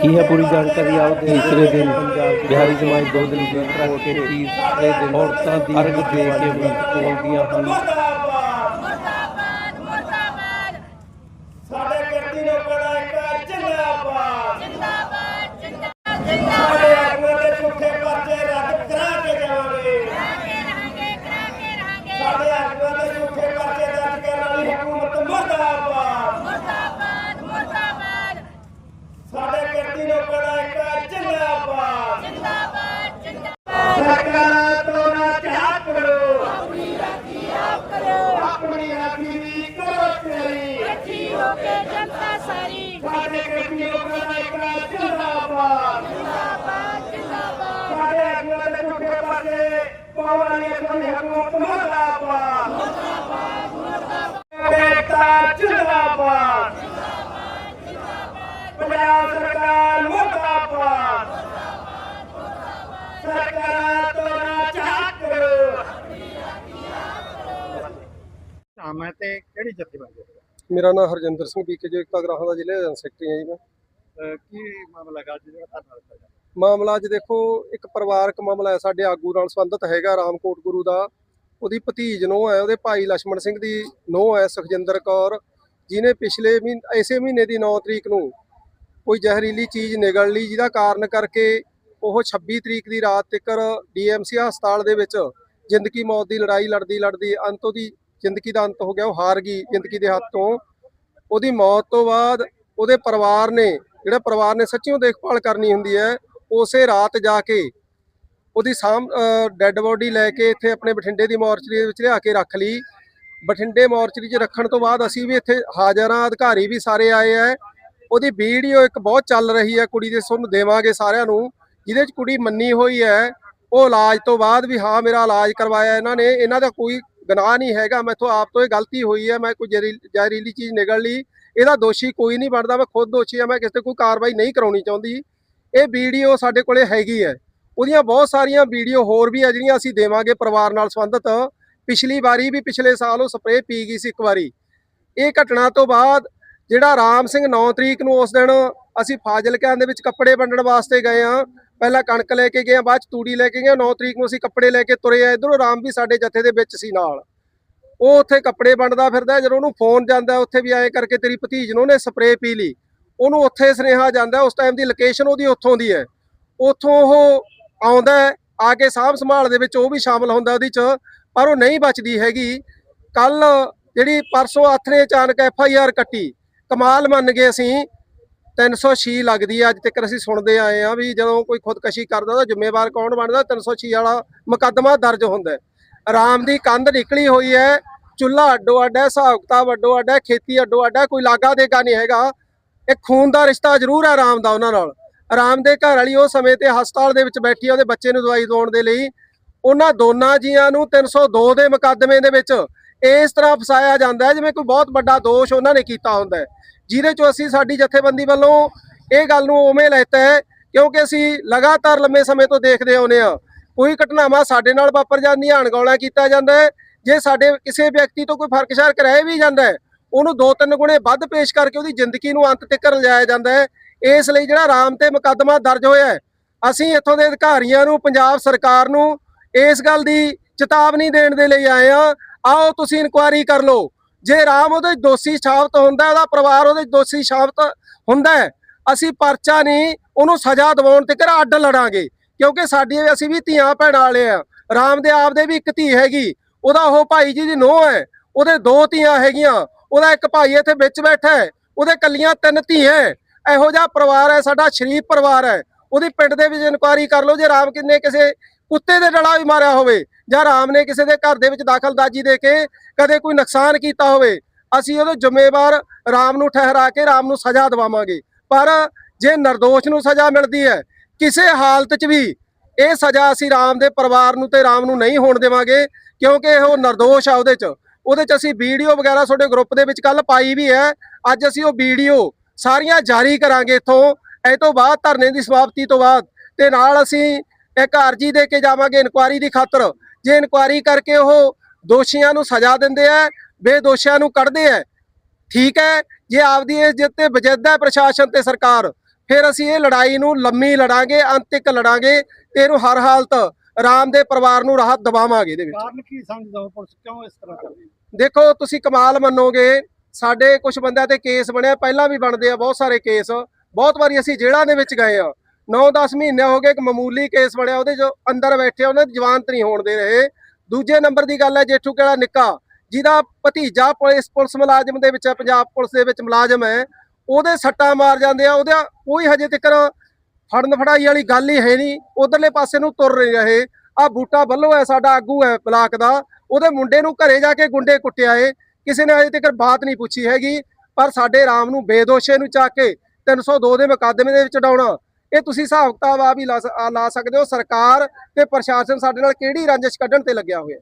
ਕੀ ਹੈ ਪੂਰੀ ਜਾਣਕਾਰੀ? ਆਓ ਤੀਸਰੇ ਦਿਨ ਬਿਹਾਰੀ ਸਮਾਜ ਦੋ ਦਿਨ ਦੀ ਰੱਖ ਕੇ ਤੀਸਰੇ ਦਿਨ ਔਰਤਾਂ ਦੀ ਅਰਗ ਦੇ ਕੇ ਖੋਲਦੀਆਂ ਹਨ ਮੁਰਦਾਬਾਦ ਮੁਰਦਾਬਾਦ ਸਾਡੇ ਗੱਡੀ ਨੂੰ ਬੜਾ ਇੱਕ ਜਿੰਦਾਬਾਦ ਜਿੰਦਾਬਾਦ ਜਿੰਦਾਬਾਦ ਸਾਡੇ ਆਗੂਆਂ ਦੇ ਝੂਠੇ ਪਰਚੇ ਰੱਦ ਕਰਾ ਕੇ ਜਾਵਾਂਗੇ ਕਰਾਂਗੇ ਰਹਾਂਗੇ ਕਰਾਂਗੇ ਰਹਾਂਗੇ ਸਾਡੇ ਆਗੂਆਂ ਦੇ ਝੂਠੇ ਪਰਚੇ ਦਰਜ ਕਰਨ ਵਾਲੀ ਹਕੂਮਤ ਮੁਰਦਾਬਾਦ ਮੁਰਦਾਬਾਦ ਮੁਰਦਾਬਾਦ ਸਾਡੇ ਗੱਡੀ ਨੂੰ ਬੜਾ ਇੱਕ ਜਿੰਦਾਬਾਦ ਜਿੰਦਾਬਾਦ ਜਿੰਦਾਬਾਦ ਸਰਕਾਰਾਂ ਤੋਂ ਨਾ ਝਾਕ ਕਰੋ ਆਪਣੀ ਰਾਖੀ ਆਪ ਕਰੋ ਆਪਣੀ ਰਾਖੀ ਵੀ ਕਰੋ ਤੇਰੀ ਇਕੱਠੀ ਹੋ ਕੇ ਜਨਤਾ ਸਾਰੀ ਸਾਡੇ ਗੱਡੀ ਨੂੰ ਬੜਾ ਜਿੰਦਾਬਾਦ ਜਿੰਦਾਬਾਦ ਜਿੰਦਾਬਾਦ ਸਾਡੇ ਆਗੂਆਂ ਦੇ ਝੂਠੇ ਪਰਚੇ ਪਾਉਣ ਵਾਲੀ ਅਸਲੀ ਹਕੂਮਤ ਮੁਰਦਾਬਾਦ ਬੇਟਾ ਜਿੰਦਾਬਾਦ ਪੰਜਾਬ ਸਰਕਾਰ ਮੁਰਦਾਬਾਦ ਸਰਕਾਰਾਂ ਤੋਂ ਨਾ ਝਾਕ ਕਰੋ ਨਾਮ ਹੈ ਤੇ ਕਿਹੜੀ ਜਥੇਬੰਦੀ ਹੈ? ਮੇਰਾ ਨਾਮ ਹਰਜਿੰਦਰ ਸਿੰਘ ਬੀਕੇ ਜੋ ਇਕਤਾ ਗ੍ਰਾਹਾਂ ਦਾ ਜ਼ਿਲ੍ਹਾ ਏਜੰਟ ਸੈਕਟਰੀ ਹਾਂ ਜੀ ਮੈਂ। ਕੀ ਮਾਮਲਾ ਗਾ ਜਿਹੜਾ ਧਰਨਾ ਦਿੱਤਾ ਜਾ ਮਾਮਲਾ ਅੱਜ ਦੇਖੋ ਇੱਕ ਪਰਿਵਾਰਕ ਮਾਮਲਾ ਹੈ ਸਾਡੇ ਆਗੂ ਨਾਲ ਸੰਬੰਧਿਤ ਹੈਗਾ ਰਾਮਕੋਟ ਗੁਰੂ ਦਾ। ਉਹਦੀ ਭਤੀਜ ਨੂੰ ਹੈ ਉਹਦੇ ਭਾਈ ਲక్ష్మణ ਸਿੰਘ ਦੀ ਨੋ ਹੈ ਸੁਖਜਿੰਦਰ ਕੌਰ ਜਿਹਨੇ ਪਿਛਲੇ ਮਹੀਨੇ ਇਸੇ ਮਹੀਨੇ ਦੀ 9 ਤਰੀਕ ਨੂੰ ਕੋਈ ਜ਼ਹਿਰੀਲੀ ਚੀਜ਼ ਨਿਗਲ ਲਈ ਜਿਹਦਾ ਕਾਰਨ ਕਰਕੇ ਉਹ 26 ਤਰੀਕ ਦੀ ਰਾਤ ਤੱਕ ਡੀਐਮਸੀ ਹਸਪਤਾਲ ਦੇ ਵਿੱਚ ਜ਼ਿੰਦਗੀ ਮੌਤ ਦੀ ਲੜਾਈ ਲੜਦੀ ਲੜਦੀ ਅੰਤ ਉਹਦੀ ਜ਼ਿੰਦਗੀ ਦਾ ਅੰਤ ਹੋ ਗਿਆ, ਉਹ ਹਾਰ ਗਈ ਜ਼ਿੰਦਗੀ ਦੇ ਹੱਥ ਤੋਂ। ਉਹਦੀ ਮੌਤ ਤੋਂ ਬਾਅਦ ਉਹਦੇ ਪਰਿਵਾਰ ਨੇ, ਜਿਹੜਾ ਪਰਿਵਾਰ ਨੇ, ਸੱਚੀਓ ਦੇਖਭਾਲ ਕਰਨੀ ਹੁੰਦੀ ਹੈ, ਉਸੇ ਰਾਤ ਜਾ ਕੇ ਉਹਦੀ ਸਾਮ ਡੈੱਡ ਬੋਡੀ ਲੈ ਕੇ ਇੱਥੇ ਆਪਣੇ ਬਠਿੰਡੇ ਦੀ ਮੋਰਚਰੀ ਦੇ ਵਿੱਚ ਲਿਆ ਕੇ ਰੱਖ ਲਈ। ਬਠਿੰਡੇ ਮੋਰਚਰੀ 'ਚ ਰੱਖਣ ਤੋਂ ਬਾਅਦ ਅਸੀਂ ਵੀ ਇੱਥੇ ਹਾਜ਼ਰ ਹਾਂ ਅਧਿਕਾਰੀ ਵੀ ਸਾਰੇ ਆਏ ਆ ਉਹਦੀ ਵੀਡੀਓ ਇੱਕ ਬਹੁਤ ਚੱਲ ਰਹੀ ਹੈ, ਕੁੜੀ ਦੇ ਤੁਹਾਨੂੰ ਦੇਵਾਂਗੇ ਸਾਰਿਆਂ ਨੂੰ, ਜਿਹਦੇ 'ਚ ਕੁੜੀ ਮੰਨੀ ਹੋਈ ਹੈ। ਉਹ ਇਲਾਜ ਤੋਂ ਬਾਅਦ ਵੀ, ਹਾਂ, ਮੇਰਾ ਇਲਾਜ ਕਰਵਾਇਆ ਇਹਨਾਂ ਨੇ, ਇਹਨਾਂ ਦਾ ਕੋਈ ਗੁਨਾਹ ਨਹੀਂ ਹੈਗਾ ਮੈਥੋਂ ਆਪ ਤੋਂ ਇਹ ਗਲਤੀ ਹੋਈ ਹੈ, ਮੈਂ ਕੋਈ ਜ਼ਹਿਰੀ- ਜ਼ਹਿਰੀਲੀ ਚੀਜ਼ ਨਿਗਲ ਲਈ, ਇਹਦਾ ਦੋਸ਼ੀ ਕੋਈ ਨਹੀਂ ਬਣਦਾ, ਮੈਂ ਖੁਦ ਦੋਸ਼ੀ ਆ ਮੈਂ ਕਿਸੇ ਤੇ ਕੋਈ ਕਾਰਵਾਈ ਨਹੀਂ ਕਰਾਉਣੀ ਚਾਹੁੰਦੀ। ਇਹ ਵੀਡੀਓ ਸਾਡੇ ਕੋਲੇ ਹੈਗੀ ਹੈ। ਉਹਦੀਆਂ ਬਹੁਤ ਸਾਰੀਆਂ ਵੀਡੀਓ ਹੋਰ ਵੀ ਆ ਜਿਹੜੀਆਂ ਅਸੀਂ ਦੇਵਾਂਗੇ ਪਰਿਵਾਰ ਨਾਲ ਸੰਬੰਧਿਤ। ਪਿਛਲੀ ਵਾਰੀ ਵੀ ਪਿਛਲੇ ਸਾਲ ਉਹ ਸਪਰੇਅ ਪੀ ਗਈ ਸੀ ਇੱਕ ਵਾਰੀ। ਇਹ ਘਟਨਾ ਤੋਂ ਬਾਅਦ ਜਿਹੜਾ ਰਾਮ ਸਿੰਘ 9 ਤਰੀਕ ਨੂੰ ਉਸ ਦਿਨ ਅਸੀਂ ਫਾਜ਼ਿਲਕਿਆਂ ਦੇ ਵਿੱਚ ਕੱਪੜੇ ਵੰਡਣ ਵਾਸਤੇ ਗਏ ਆ ਪਹਿਲਾਂ ਕਣਕ ਲੈ ਕੇ ਗਏ ਆ ਬਾਅਦ ਚ ਤੂੜੀ ਲੈ ਕੇ ਗਏ 9 ਤਰੀਕ ਨੂੰ ਅਸੀਂ ਕੱਪੜੇ ਲੈ ਕੇ ਤੁਰੇ ਆ ਇਧਰੋਂ ਰਾਮ ਵੀ ਸਾਡੇ ਜਥੇ ਦੇ ਵਿੱਚ ਸੀ ਨਾਲ। ਉਹ ਉੱਥੇ ਕੱਪੜੇ ਵੰਡਦਾ ਫਿਰਦਾ ਜਦੋਂ ਉਹਨੂੰ ਫੋਨ ਜਾਂਦਾ ਉੱਥੇ ਵੀ ਆਏ ਕਰਕੇ ਤੇਰੀ ਭਤੀਜ ਨੂੰ ਉਹਨੇ ਸਪਰੇਅ ਪੀ ਲਈ। ਉਹਨੂੰ ਉੱਥੇ ਸੁਨੇਹਾ ਜਾਂਦਾ ਉਸ ਟਾਈਮ ਦੀ ਲੋਕੇਸ਼ਨ ਉਹਦੀ ਉੱਥੋਂ ਦੀ ਹੈ। ਉੱਥੋਂ ਉਹ ਆਉਂਦਾ ਆ ਕੇ ਸਾਂਭ ਸੰਭਾਲ ਦੇ ਵਿੱਚ ਉਹ ਵੀ ਸ਼ਾਮਲ ਹੁੰਦਾ ਉਹਦੀ ਚ, ਪਰ ਉਹ ਨਹੀਂ ਬਚਦੀ ਹੈਗੀ। ਕੱਲ ਜਿਹੜੀ ਪਰਸੋਂ ਆਥਰੇ ਅਚਾਨਕ ਐਫ ਆਈ ਆਰ ਕੱਟੀ, ਕਮਾਲ ਮੰਨ ਗਏ ਅਸੀਂ। 306 ਲੱਗਦੀ ਹੈ ਅੱਜ ਤੱਕ ਅਸੀਂ ਸੁਣਦੇ ਆਏ ਆ ਵੀ ਜਦੋਂ ਕੋਈ ਖੁਦਕਸ਼ੀ ਕਰਦਾ ਤਾਂ ਜ਼ਿੰਮੇਵਾਰ ਕੌਣ ਬਣਦਾ? 306 ਵਾਲਾ ਮੁਕੱਦਮਾ ਦਰਜ ਹੁੰਦਾ ਆਰਾਮ ਦੀ ਕੰਧ ਨਿਕਲੀ ਹੋਈ ਹੈ, ਚੁੱਲ੍ਹਾ ਅੱਡੋ ਅੱਡ ਹੈ ਹਿਸਾਬ ਕਿਤਾਬ ਅੱਡੋ ਅੱਡ ਹੈ, ਖੇਤੀ ਅੱਡੋ ਅੱਡ ਹੈ, ਕੋਈ ਲਾਗਾ ਦੇਗਾ ਨਹੀਂ ਹੈਗਾ। ਇਹ ਖੂਨ ਦਾ ਰਿਸ਼ਤਾ ਜ਼ਰੂਰ ਹੈ ਆਰਾਮ ਦਾ ਉਹਨਾਂ ਨਾਲ। ਆਰਾਮ ਦੇ ਘਰ ਵਾਲੀ ਉਹ ਸਮੇਂ ਤੇ ਹਸਪਤਾਲ ਦੇ ਵਿੱਚ ਬੈਠੀ ਆ, ਉਹਦੇ ਬੱਚੇ ਨੂੰ ਦਵਾਈ ਦਵਾਉਣ ਦੇ ਲਈ। ਉਹਨਾਂ ਦੋਨਾਂ ਜੀਆਂ ਨੂੰ 302 ਦੇ ਮੁਕੱਦਮੇ ਦੇ ਵਿੱਚ ਇਸ ਤਰ੍ਹਾਂ ਫਸਾਇਆ ਜਾਂਦਾ ਜਿਵੇਂ ਕੋਈ ਬਹੁਤ ਵੱਡਾ ਦੋਸ਼ ਉਹਨਾਂ ਨੇ ਕੀਤਾ ਹੁੰਦਾ ਜਿਹਦੇ ਚੋਂ ਅਸੀਂ ਸਾਡੀ ਜਥੇਬੰਦੀ ਵੱਲੋਂ ਇਹ ਗੱਲ ਨੂੰ ਉਵੇਂ ਲੈਤਾ ਹੈ, ਕਿਉਂਕਿ ਅਸੀਂ ਲਗਾਤਾਰ ਲੰਮੇ ਸਮੇਂ ਤੋਂ ਦੇਖਦੇ ਆਉਂਦੇ ਆ ਕੋਈ ਘਟਨਾਵਾਂ ਸਾਡੇ ਨਾਲ ਵਾਪਰ ਜਾਂਦੀਆਂ ਅਣਗੌਲਾ ਕੀਤਾ ਜਾਂਦਾ ਹੈ। ਜੇ ਸਾਡੇ ਕਿਸੇ ਵਿਅਕਤੀ ਤੋਂ ਕੋਈ ਫ਼ਰਕ ਸ਼ਰਕ ਰਹਿ ਵੀ ਜਾਂਦਾ ਹੈ, ਉਹਨੂੰ ਦੋ ਤਿੰਨ ਗੁਣੇ ਵੱਧ ਪੇਸ਼ ਕਰਕੇ ਉਹਦੀ ਜ਼ਿੰਦਗੀ ਨੂੰ ਅੰਤ ਤੱਕ ਲਿਜਾਇਆ ਜਾਂਦਾ ਹੈ। ਇਸ ਲਈ ਜਿਹੜਾ ਰਾਮ ਤੇ ਮੁਕੱਦਮਾ ਦਰਜ ਹੋਇਆ ਹੈ, ਅਸੀਂ ਇੱਥੋਂ ਦੇ ਅਧਿਕਾਰੀਆਂ ਨੂੰ, ਪੰਜਾਬ ਸਰਕਾਰ ਨੂੰ ਇਸ ਗੱਲ ਦੀ ਚੇਤਾਵਨੀ ਦੇਣ ਦੇ ਲਈ ਆਏ ਆ ਆਓ ਤੁਸੀਂ ਇਨਕੁਆਇਰੀ ਕਰ ਲਓ। ਜੇ ਰਾਮ ਉਹਦੇ ਦੋਸ਼ੀ ਸਾਬਤ ਹੁੰਦਾ, ਉਹਦਾ ਪਰਿਵਾਰ ਉਹਦੇ ਦੋਸ਼ੀ ਸਾਬਤ ਹੁੰਦਾ ਅਸੀਂ ਪਰਚਾ ਨਹੀਂ, ਉਹਨੂੰ ਸਜ਼ਾ ਦਿਵਾਉਣ ਤੇ ਅੱਡ ਲੜਾਂਗੇ, ਕਿਉਂਕਿ ਸਾਡੀ ਅਸੀਂ ਵੀ ਧੀਆਂ ਭੈਣਾਂ ਵਾਲੇ ਆ ਰਾਮ ਦੇ ਆਪ ਦੇ ਵੀ ਇੱਕ ਧੀ ਹੈਗੀ, ਉਹਦਾ ਉਹ ਭਾਈ ਜੀ ਦੀ ਨੋਹ ਹੈ, ਉਹਦੇ ਦੋ ਧੀਆਂ ਹੈਗੀਆਂ, ਉਹਦਾ ਇੱਕ ਭਾਈ ਇੱਥੇ ਵਿੱਚ ਬੈਠਾ ਹੈ, ਉਹਦੇ ਕੱਲੀਆਂ ਤਿੰਨ ਧੀਆਂ ਹੈ। ਇਹੋ ਜਿਹਾ ਪਰਿਵਾਰ ਹੈ, ਸਾਡਾ ਸ਼ਰੀਫ ਪਰਿਵਾਰ ਹੈ ਉਹਦੀ ਪਿੰਡ ਦੇ ਵਿੱਚ ਇਨਕੁਆਇਰੀ ਕਰ ਲਓ, ਜੇ ਰਾਮ ਕਿੰਨੇ ਕਿਸੇ ਕੁੱਤੇ ਦੇ ਡਲਾ ਵੀ ਮਾਰਿਆ ਹੋਵੇ ਜਾਂ ਰਾਮ ਨੇ ਕਿਸੇ ਦੇ ਘਰ ਦੇ ਵਿੱਚ ਦਾਖਲਦਾਜੀ ਦੇ ਕੇ ਕਦੇ ਕੋਈ ਨੁਕਸਾਨ ਕੀਤਾ ਹੋਵੇ, ਅਸੀਂ ਉਹਦੇ ਜ਼ਿੰਮੇਵਾਰ ਰਾਮ ਨੂੰ ਠਹਿਰਾ ਕੇ ਰਾਮ ਨੂੰ ਸਜ਼ਾ ਦਿਵਾਵਾਂਗੇ। ਪਰ ਜੇ ਨਿਰਦੋਸ਼ ਨੂੰ ਸਜ਼ਾ ਮਿਲਦੀ ਹੈ, ਕਿਸੇ ਹਾਲਤ 'ਚ ਵੀ ਇਹ ਸਜ਼ਾ ਅਸੀਂ ਰਾਮ ਦੇ ਪਰਿਵਾਰ ਨੂੰ ਤੇ ਰਾਮ ਨੂੰ ਨਹੀਂ ਹੋਣ ਦੇਵਾਂਗੇ, ਕਿਉਂਕਿ ਉਹ ਨਿਰਦੋਸ਼ ਆ ਉਹਦੇ 'ਚ। ਉਹਦੇ 'ਚ ਅਸੀਂ ਵੀਡੀਓ ਵਗੈਰਾ ਤੁਹਾਡੇ ਗਰੁੱਪ ਦੇ ਵਿੱਚ ਕੱਲ ਪਾਈ ਵੀ ਹੈ। ਅੱਜ ਅਸੀਂ ਉਹ ਵੀਡੀਓ ਸਾਰੀਆਂ ਜਾਰੀ ਕਰਾਂਗੇ ਇਥੋਂ। ਇਹ ਤੋਂ ਬਾਅਦ ਧਰਨੇ ਦੀ ਸਮਾਪਤੀ ਤੋਂ ਬਾਅਦ ਤੇ ਨਾਲ ਅਸੀਂ ਇੱਕ ਅਰਜੀ ਦੇ ਕੇ ਜਾਵਾਂਗੇ ਇਨਕੁਆਰੀ ਦੀ ਖਾਤਰ। ਜੇ ਇਨਕੁਆਰੀ ਕਰਕੇ ਉਹ ਦੋਸ਼ੀਆਂ ਨੂੰ ਸਜ਼ਾ ਦਿੰਦੇ ਆ ਬੇਦੋਸ਼ੀਆਂ ਨੂੰ ਕੱਢਦੇ ਆ ਠੀਕ ਹੈ ਜੇ ਆਪਦੀ ਇਸ ਜਿੱਤ ਤੇ ਵਜਿੱਦ ਹੈ ਪ੍ਰਸ਼ਾਸਨ ਤੇ ਸਰਕਾਰ ਫਿਰ ਅਸੀਂ ਇਹ ਲੜਾਈ ਨੂੰ ਲੰਮੀ ਲੜਾਂਗੇ ਅੰਤਿਕ ਲੜਾਂਗੇ ਤੇ ਇਹਨੂੰ ਹਰ ਹਾਲਤ ਰਾਮ ਦੇ ਪਰਿਵਾਰ ਨੂੰ ਰਾਹਤ ਦਿਵਾਵਾਂਗੇ ਇਹਦੇ ਵਿੱਚ। ਕਾਰਨ ਕੀ ਸਮਝਦਾ ਹੋ ਪੁਲਿਸ? ਕਿਉਂ ਇਸ ਤਰ੍ਹਾਂ ਕਰਦੀ? ਦੇਖੋ ਤੁਸੀਂ ਕਮਾਲ ਮੰਨੋਗੇ ਸਾਡੇ ਕੁਝ ਬੰਦਿਆਂ ਤੇ ਕੇਸ ਬਣਿਆ ਪਹਿਲਾਂ ਵੀ ਬਣਦੇ ਆ ਬਹੁਤ ਸਾਰੇ ਕੇਸ ਬਹੁਤ ਵਾਰੀ ਅਸੀਂ ਜੇਲ੍ਹਾਂ ਦੇ ਵਿੱਚ ਗਏ ਆ। 9-10 ਮਹੀਨੇ ਹੋ ਗਏ ਇੱਕ ਮਾਮੂਲੀ ਕੇਸ ਬਣਿਆ ਉਹਦੇ ਜੋ ਅੰਦਰ ਬੈਠੇ ਆ, ਉਹਨਾਂ ਦੀ ਜਵਾਨਤ ਨਹੀਂ ਹੋਣ ਦੇ ਰਹੇ। ਦੂਜੇ ਨੰਬਰ ਦੀ ਗੱਲ ਹੈ ਜੇਠੂ ਕਿਹੜਾ ਨਿੱਕਾ ਜਿਹਦਾ ਭਤੀਜਾ ਪੁਲਿਸ ਪੁਲਿਸ ਮੁਲਾਜ਼ਮ ਦੇ ਵਿੱਚ ਪੰਜਾਬ ਪੁਲਿਸ ਦੇ ਵਿੱਚ ਮੁਲਾਜ਼ਮ ਹੈ। ਉਹਦੇ ਸੱਟਾਂ ਮਾਰ ਜਾਂਦੇ ਆ ਉਹਦਾ ਕੋਈ ਹਜੇ ਤੱਕ ਫੜਨ ਫੜਾਈ ਵਾਲੀ ਗੱਲ ਹੀ ਹੈ ਨਹੀਂ। ਉਧਰਲੇ ਪਾਸੇ ਨੂੰ ਤੁਰ ਨਹੀਂ ਰਹੇ। ਆ ਬੂਟਾ ਬੱਲੋ ਹੈ ਸਾਡਾ ਆਗੂ ਹੈ ਬਲਾਕ ਦਾ। ਉਹਦੇ ਮੁੰਡੇ ਨੂੰ ਘਰੇ ਜਾ ਕੇ ਗੁੰਡੇ ਕੁੱਟਿਆ ਏ। ਕਿਸੇ ਨੇ ਹਜੇ ਤੱਕ ਬਾਤ ਨਹੀਂ ਪੁੱਛੀ ਹੈਗੀ ਪਰ ਸਾਡੇ ਰਾਮ ਨੂੰ ਬੇਦੋਸ਼ੇ ਨੂੰ ਚੱਕ ਕੇ 302 ਦੇ ਮੁਕੱਦਮੇ ਦੇ ਵਿੱਚ ਡਾਉਣਾ। ਇਹ ਤੁਸੀਂ ਹਿਸਾਬ ਕਿਤਾਬ ਆ ਵੀ ਲਾ ਲਾ ਸਕਦੇ ਹੋ, ਸਰਕਾਰ ਤੇ ਪ੍ਰਸ਼ਾਸਨ ਸਾਡੇ ਨਾਲ ਕਿਹੜੀ ਰੰਜਿਸ਼ ਕੱਢਣ ਤੇ ਲੱਗਿਆ ਹੋਇਆ